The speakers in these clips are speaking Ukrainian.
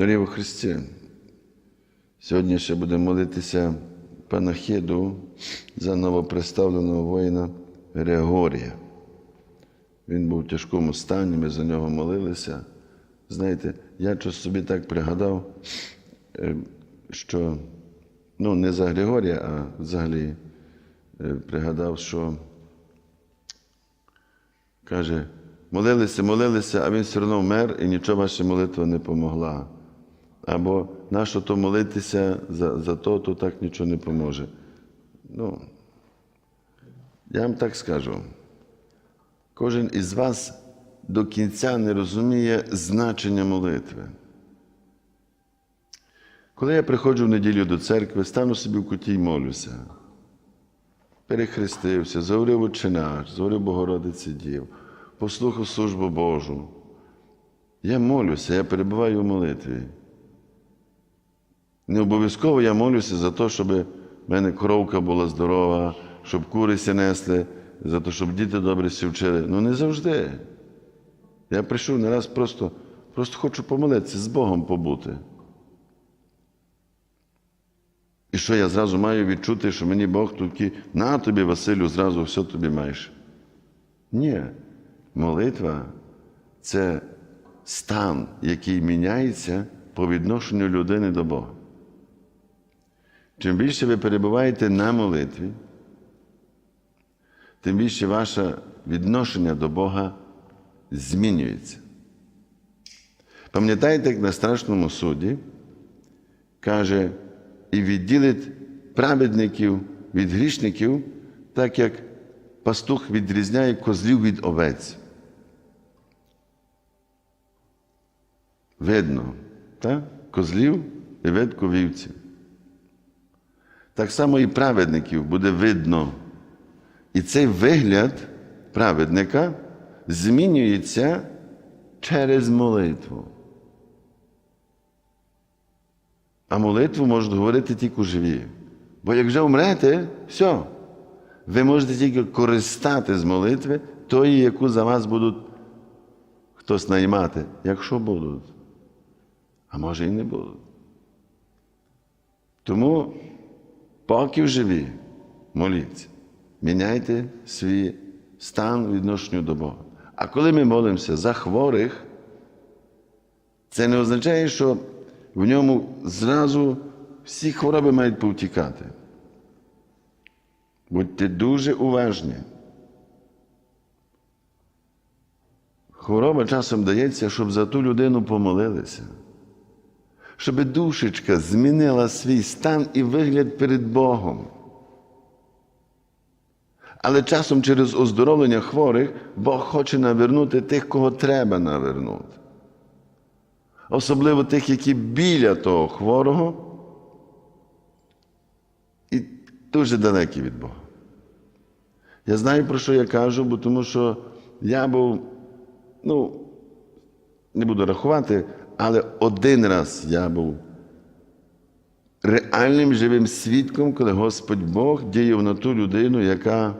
У Христі, сьогодні ще будемо молитися панахиду за новоприставленого воїна Григорія. Він був в тяжкому стані, ми за нього молилися. Знаєте, я щось собі так пригадав, е, що ну, не за Григорія, а взагалі е, пригадав, що каже, молилися, молилися, а він все одно вмер, і нічого ваша молитва не помогла. Або нащо то молитися за, за то, то так нічого не поможе. Ну, я вам так скажу. Кожен із вас до кінця не розуміє значення молитви. Коли я приходжу в неділю до церкви, стану собі в куті й молюся. Перехрестився, заговорив «Отче наш», заговорив Богородиці Дів, послухав службу Божу. Я молюся, я перебуваю в молитві. Не обов'язково я молюся за те, щоб в мене коровка була здорова, щоб курися несли, за те, щоб діти добре сі вчили. Ну не завжди. Я прийшов не раз просто, просто хочу помолитися, з Богом побути. І що я зразу маю відчути, що мені Бог тільки на тобі, Василю, зразу все тобі маєш. Ні, молитва це стан, який міняється по відношенню людини до Бога. Чим більше ви перебуваєте на молитві, тим більше ваше відношення до Бога змінюється. Пам'ятаєте, як на страшному суді каже, і відділить праведників від грішників, так як пастух відрізняє козлів від овець. Видно, так? козлів і видко вівців. Так само і праведників буде видно. І цей вигляд праведника змінюється через молитву. А молитву можуть говорити тільки живі. Бо як вже вмрете, все. Ви можете тільки користати з молитви тої, яку за вас будуть хтось наймати, якщо будуть. А може і не будуть. Тому, поки живі, моліться, міняйте свій стан відношенню до Бога. А коли ми молимося за хворих, це не означає, що в ньому зразу всі хвороби мають повтікати. Будьте дуже уважні. Хвороба часом дається, щоб за ту людину помолилися, щоб душечка змінила свій стан і вигляд перед Богом. Але часом через оздоровлення хворих Бог хоче навернути тих, кого треба навернути. Особливо тих, які біля того хворого і дуже далекі від Бога. Я знаю, про що я кажу, бо тому що я був, ну, не буду рахувати, але один раз я був реальним живим свідком, коли Господь Бог діяв на ту людину, яка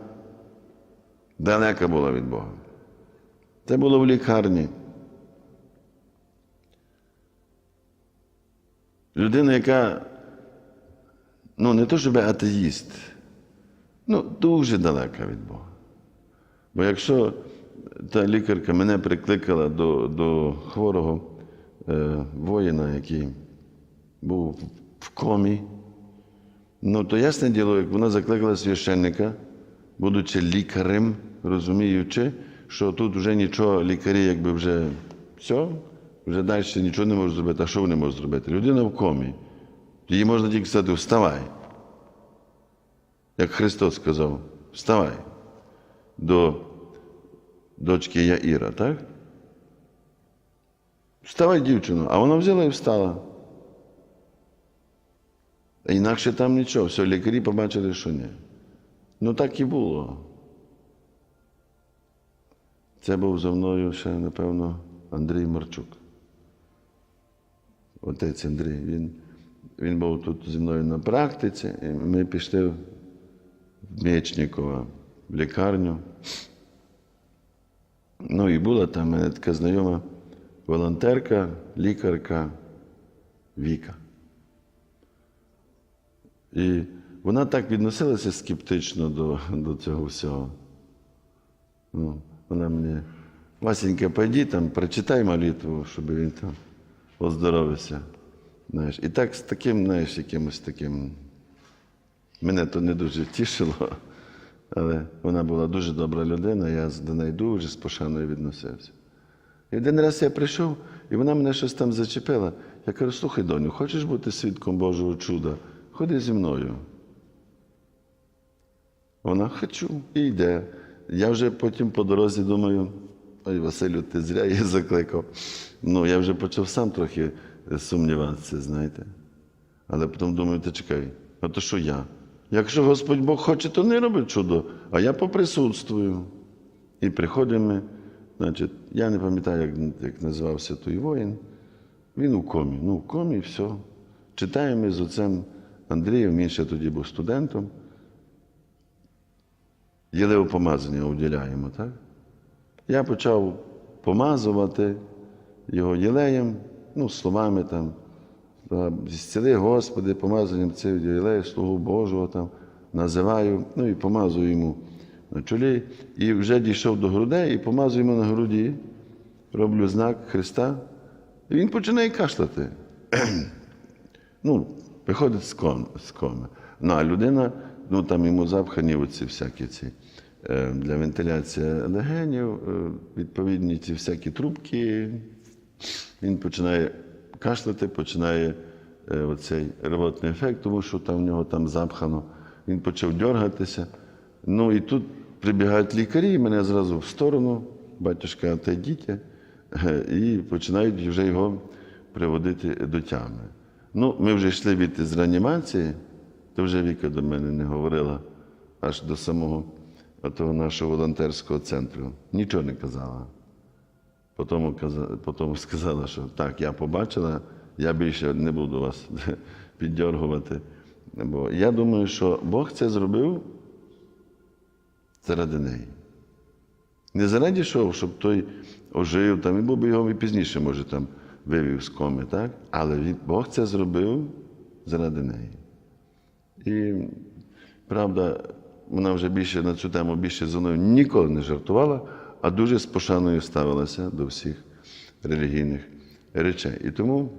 далека була від Бога. Це було в лікарні. Людина, яка, ну, не то, щоб атеїст, ну, дуже далека від Бога. Бо якщо та лікарка мене прикликала до до хворого воїна, який був в комі, ну, то ясне діло, як вона закликала священника, будучи лікарем, розуміючи, що тут вже нічого, лікарі, якби вже все, вже далі нічого не можуть зробити. А що вони можуть зробити? Людина в комі. Їй можна тільки сказати, вставай. Як Христос сказав, вставай до дочки Яїра, так? Вставай, дівчино, а вона взяла і встала. Інакше там нічого. Все, лікарі побачили, що ні. Ну так і було. Це був за мною ще, напевно, Андрій Марчук. Отець Андрій. Він, він був тут зі мною на практиці, і ми пішли в Мечникова в лікарню. Ну і була там мене така знайома волонтерка, лікарка. Віка. І вона так відносилася скептично до, до цього всього. Ну, вона мені, Васенька, пойди там, прочитай молитву, щоб він там оздоровився. Знаєш. І так з таким, знаєш, якимось таким. Мене то не дуже тішило, але вона була дуже добра людина, я до неї дуже з пошаною відносився. І один раз я прийшов, і вона мене щось там зачепила. Я кажу, слухай, доню, хочеш бути свідком Божого чуда? Ходи зі мною. Вона хочу і йде. Я вже потім по дорозі думаю, ой, Василю, ти зря її закликав. Ну, я вже почав сам трохи сумніватися, знаєте. Але потім думаю, ти чекай, а то що я? Якщо Господь Бог хоче, то не робить чудо, а я поприсутствую. І приходимо значить, я не пам'ятаю, як, як називався той воїн. Він у комі. Ну, в комі все. Читаємо ми з отцем Андрієм, він ще тоді був студентом. Єлеопомазання уділяємо, так? Я почав помазувати його єлеєм, ну, словами там, зціли Господи, помазанням цього єлею, Слугу Божого там, називаю, ну і помазую йому чолі. І вже дійшов до грудей і помазую йому на груді, роблю знак Христа, і він починає кашляти. ну, виходить. З коми. Ну, а людина, ну там йому запхані оці всякі ці е, для вентиляції легенів, е, відповідні ці всякі трубки. Він починає кашляти, починає е, оцей рвотний ефект, тому що там в нього там запхано. Він почав дергатися. Ну і тут прибігають лікарі, і мене зразу в сторону, батюшка, отойдіть, е, і починають вже його приводити до тями. Ну, ми вже йшли від з реанімації, то вже Віка до мене не говорила аж до самого того нашого волонтерського центру. Нічого не казала. Потім, потім сказала, що так, я побачила, я більше не буду вас піддергувати. Бо я думаю, що Бог це зробив заради неї. Не заради що, щоб той ожив, там, і був би його і пізніше, може, там вивів з коми, так? Але він, Бог це зробив заради неї. І правда, вона вже більше на цю тему більше зі мною ніколи не жартувала, а дуже з пошаною ставилася до всіх релігійних речей. І тому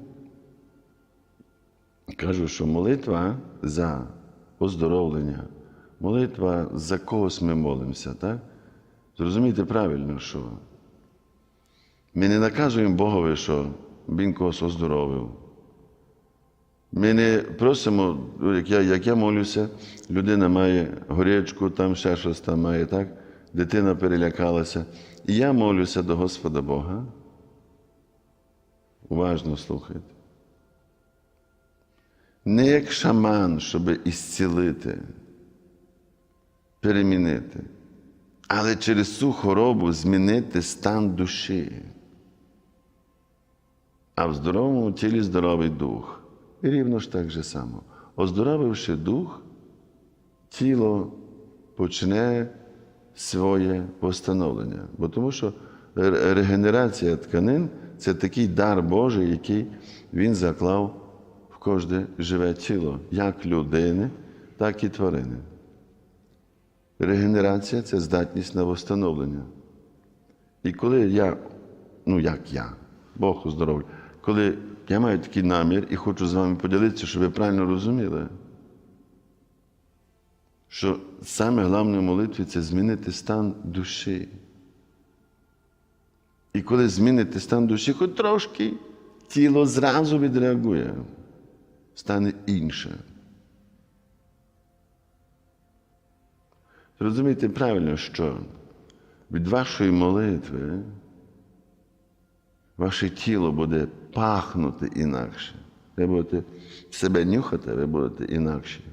кажу, що молитва за оздоровлення, молитва за когось ми молимося, так? Зрозумійте правильно, що ми не наказуємо Богові, що Він когось оздоровив. Ми не просимо, як я, як я молюся, людина має горячку, там ще щось там має, так? Дитина перелякалася. І я молюся до Господа Бога. Уважно слухайте. Не як шаман, щоб ісцілити, перемінити, але через цю хворобу змінити стан душі. А в здоровому тілі здоровий дух. І рівно ж так же само. Оздоровивши дух, тіло почне своє постановлення. Бо тому що регенерація тканин це такий дар Божий, який Він заклав в кожне живе тіло, як людини, так і тварини. Регенерація це здатність на восстановлення. І коли я, ну як я, Бог оздоровлює, коли я маю такий намір і хочу з вами поділитися, щоб ви правильно розуміли, що саме головне в молитві це змінити стан душі. І коли зміните стан душі, хоч трошки, тіло зразу відреагує, стане інше. Зрозумійте правильно, що від вашої молитви ваше тіло буде пахнути інакше. Ви будете себе нюхати, ви будете інакші.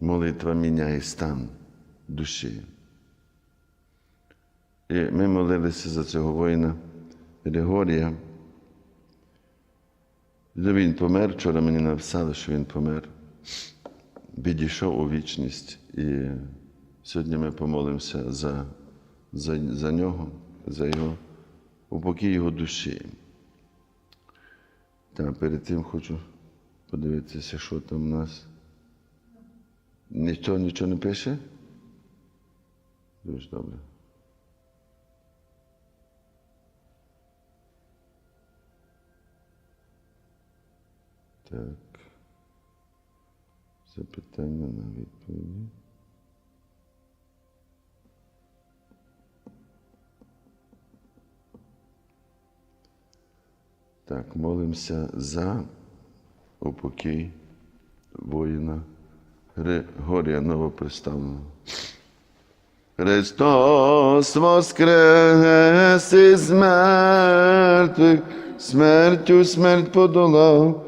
Молитва міняє стан душі. І ми молилися за цього воїна Григорія. Ну, Він помер, вчора мені написали, що він помер. Відійшов у вічність. І сьогодні ми помолимося за, за, за нього, за його упокій його душі. Та перед тим хочу подивитися, що там у нас. Ніхто нічого не пише? Дуже добре. Так. Запитання на відповіді. Так, молимося за упокій воїна Григорія Новоприставного. Христос воскрес із мертвих, смертю смерть подолав,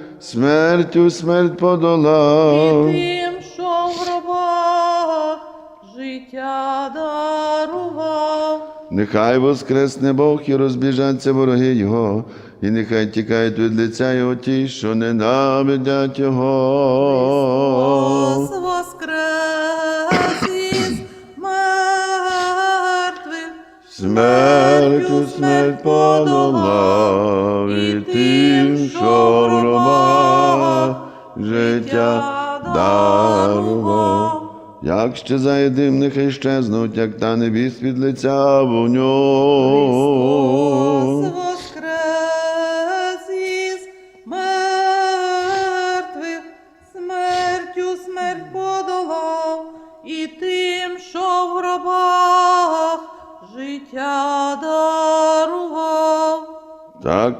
смертю смерть подолав. І тим, що в гробах життя дарував. Нехай воскресне Бог і розбіжаться вороги Його, і нехай тікають від лиця Його ті, що ненавидять Його. Христос воскрес із мертвих, Смертю смерть подолав, і тим, життя дарував. Як ще дим, нехай щезнуть, як та небіс від лиця вогню.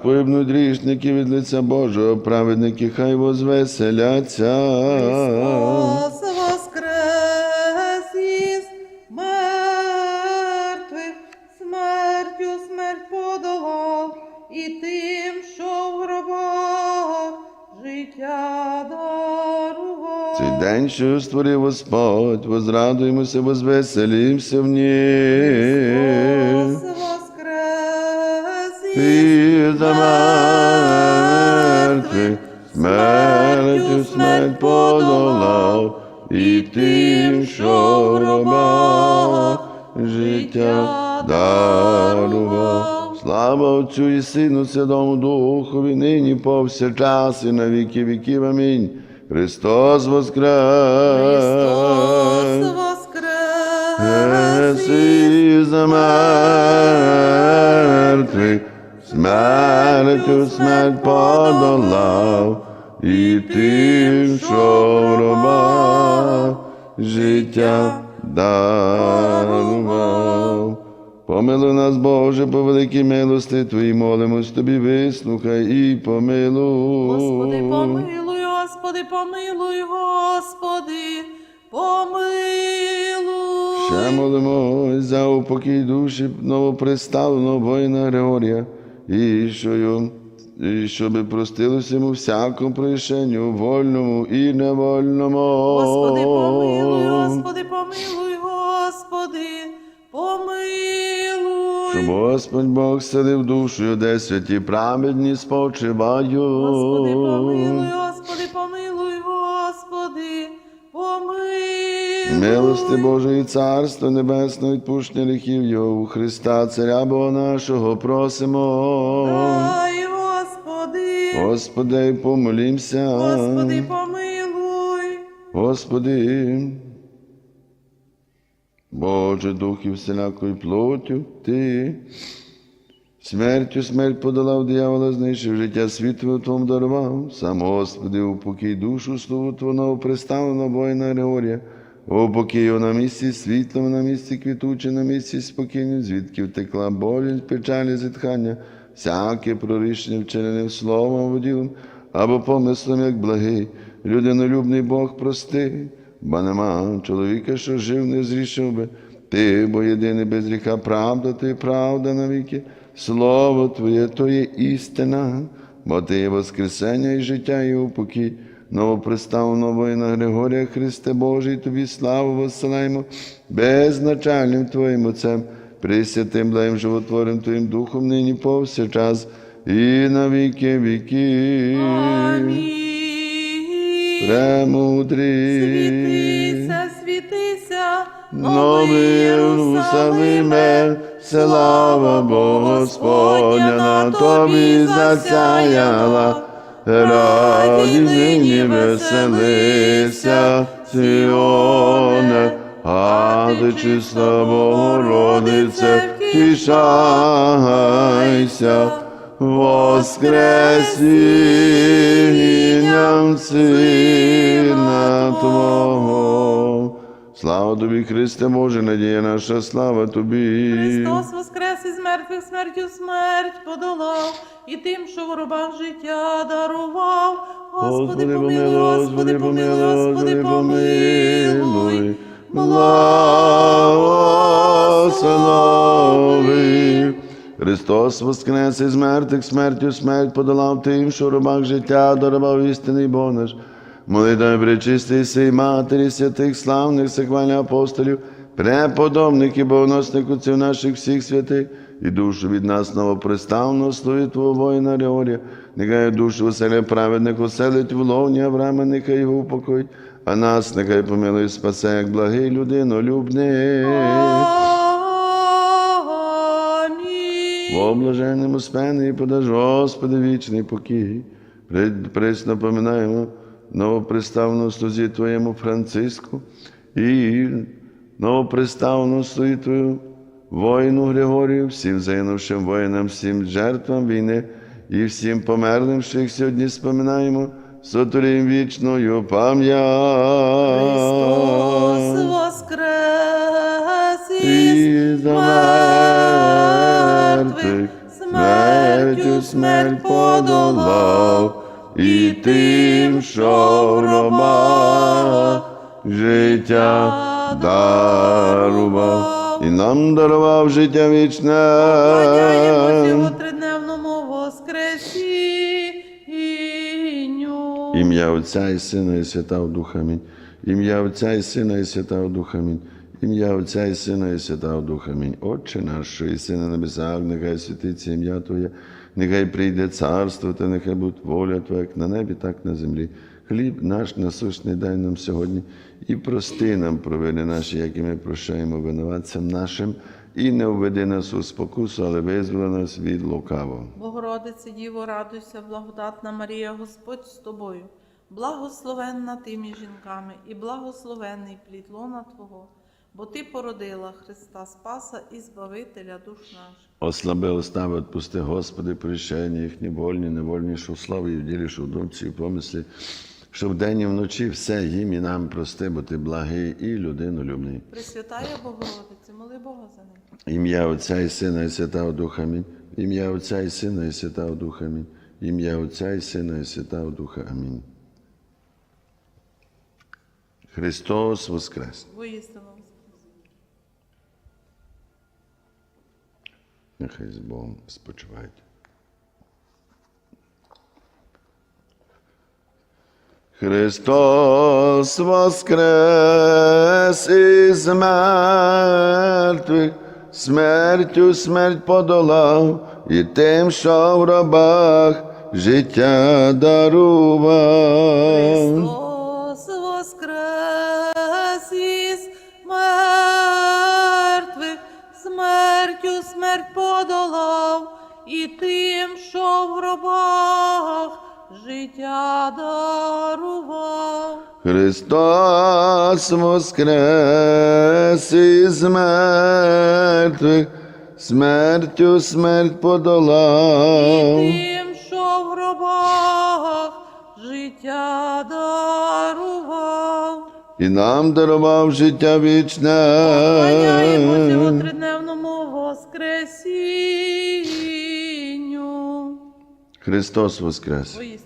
Погибнуть грішники від лиця Божого, праведники хай возвеселяться. Христос воскрес із мертвих, смертю смерть подолав, і тим, що в гробах життя дарував. Цей день, що створив Господь, возрадуємося, возвеселімся в ній. За мертвих смертю смерть подолав, і тим, що в гробах життя дарував. Слава Отцю і Сину, Святому Духові, нині повсякчас і на віки віків. Амінь. Христос воскрес! Христос воскрес Есі за мертвих, смертю смерть подолав, і тим, що в життя дарував. Помилуй нас, Боже, по великій милости Твої, молимось Тобі, вислухай і помилуй. Господи, помилуй, Господи, помилуй, Господи, помилуй. Ще молимось за упокій душі новоприставленого воїна Григорія, і що і щоб простилося йому всякому прощенню, вольному і невольному. Господи, помилуй, Господи, помилуй, Господи, помилуй. Щоб. Господь Бог селив душою, де святі праведні спочивають. Господи, помилуй, Милости Божої Царство Небесне, відпущення гріхів Його у Христа, Царя Бога нашого, просимо. Дай, Господи, Господи, помолімся. Господи, помилуй. Господи. Боже, духів всілякою плоттю, Ти. Смертю смерть подолав диявола, знищив життя світу Твому дарував. Сам Господи, упокій душу слову Твого приставлено воїна Григорія. Упокій на місці світлому, на місці квітуче, на місці спокійнім, звідки втекла болість, печалі, зітхання, всяке прорішення вчинене словом або ділом, або помислом, як благий, людинолюбний Бог прости, бо нема чоловіка, що жив, не зрішив би. Ти, бо єдиний без гріха, правда, ти правда навіки. Слово Твоє то є істина, бо Ти є Воскресення і життя, і упокій. Новоприставленого воїна Григорія Христе Божий, Тобі славу воссилаємо, безначальним Твоїм Отцем, присвятим благим животворим Твоїм Духом, нині повсякчас і на віки віки. Амінь. Премудрий. Світися, світися, Новий Єрусалиме, слава Господня на тобі засяяла. Раді нині веселися, Сіоне, а ти чиста Богородице, тішайся, воскресінням Сина Твого. Слава тобі, Христе Боже, надія наша, слава тобі. Христос воскрес із мертвих смертю смерть подолав, і тим, що в гробах життя дарував. Господи, помилуй, Господи, помилуй, Господи, помилуй. Благослови. Христос воскрес із мертвих смертю смерть подолав тим, що в робах життя дарував істинний Бог наш. Молитва пречистий сей матері святих славних сихвальних апостолів, преподобників, богоносних отців наших всіх святих, і душу від нас новоприставного слуги Твого воїна Григорія, нехай душу оселя праведних оселить в ловні Авраама, нехай його упокоїть, а нас нехай помилує спасе, як благий людинолюбний. Во блаженному спени подаж, Господи, вічний покій. Пресно поминаємо новоприставну слузі Твоєму Франциску і новоприставну слузі Твою воїну Григорію, всім загинувшим воїнам, всім жертвам війни і всім померлим, що їх сьогодні споминаємо, сотворім вічною пам'ять. Христос воскрес із мертвих смертю смерть подолав, і тим, що в гробах життя дарував, і нам дарував життя вічне. Поклоняємось його тридневному воскресінню. Ім'я Отця і Сина і Святого Духа Амінь. Ім'я Отця і Сина і Святого Духа Амінь. Ім'я Отця і Сина і Святого Духа Амінь. Отче наш, що і сина на небесах, нехай святиться ім'я Твоє, нехай прийде царство, та нехай буде воля Твоя, як на небі, так на землі. Хліб наш насущний дай нам сьогодні і прости нам провини наші, як і ми прощаємо винуватцям нашим, і не введи нас у спокусу, але визволи нас від лукавого. Богородице Діво, радуйся, благодатна Марія, Господь з тобою. Благословенна ти між жінками, і благословенний плід лона Твого, бо Ти породила Христа Спаса і Збавителя душ наших. Ослаби остави, отпусти, Господи, прощення їхні вольні, невольні, що в славі, і в ділі, що в думці, і в помислі, що вдень і вночі все їм і нам прости, бо ти благий і людинолюбний. Пресвятая Богородице, моли Бога за ним. Ім'я Отця і Сина і Святого Духа Амінь. Ім'я Отця і Сина і Святого Духа Амінь. Ім'я Отця і Сина і Святого Духа Амінь. Христос Воскрес! Воістину Нехай з Богом спочивають. Христос воскрес із мертвих, смертю смерть подолав, і тим, що в рабах життя дарував. Смертю смерть подолав, і тим, що в гробах життя дарував. Христос воскрес із мертвих, смертю смерть подолав. І Тим, що в гробах життя дарував. і нам дарував життя вічне. Кланяємося Христос воскрес! Воістину